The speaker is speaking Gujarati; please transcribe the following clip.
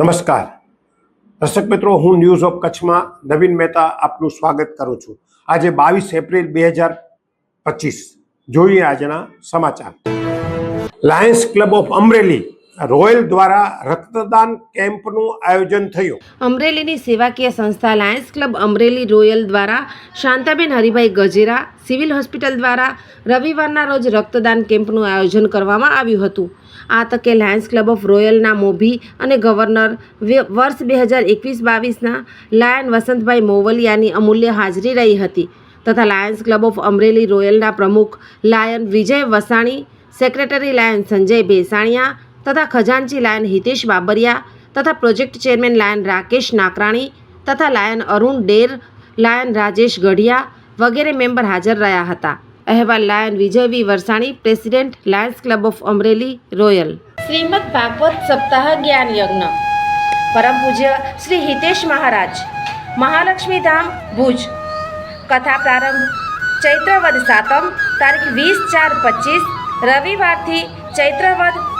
નમસ્કાર. દર્શક મિત્રો, હું ન્યૂઝ ઓફ કચ્છમાં નવીન મહેતા આપનું સ્વાગત કરું છું. આજે બાવીસ એપ્રિલ બે હજાર પચીસ. જોઈએ આજના સમાચાર. Lions club of Amreli royal દ્વારા રક્તદાન કેમ્પનું આયોજન થયું. અમરેલીની સેવાકીય સંસ્થા લાયન્સ ક્લબ અમરેલી રોયલ દ્વારા શાંતાબેન હરિભાઈ ગજેરા સિવિલ હોસ્પિટલ દ્વારા રવિવારના રોજ રક્તદાન કેમ્પનું આયોજન કરવામાં આવ્યું હતું. આ તકે લાયન્સ ક્લબ ઓફ રોયલના મોભી અને ગવર્નર વર્ષ બે હજાર એકવીસ બાવીસના લાયન વસંતભાઈ મોવલિયાની અમૂલ્ય હાજરી રહી હતી તથા લાયન્સ ક્લબ ઓફ અમરેલી રોયલના પ્રમુખ lion Vijay Vasani, secretary lion Sanjay Bhesaniya તથા ખજાનચી લાયન હિતેશ બાબરિયા તથા project chairman lion Rakesh Nakrani તથા લાયન અરુણ ડેર, લાયન રાજેશ ગઢિયા વગેરે મેમ્બર હાજર રહ્યા હતા. અહેવાલ lion Vijay V. Varsani, president lions club of Amreli, royal. Shrimad Bhagavat સપ્તાહ જ્ઞાન યજ્ઞ. પરમ પૂજ્ય શ્રી હિતેશ મહારાજ. મહાલક્ષ્મી ધામ, ભુજ. કથા પ્રારંભ ચૈત્રવદ સાતમ, તારીખ વીસ ચાર પચીસ, રવિવારથી ચૈત્રવદ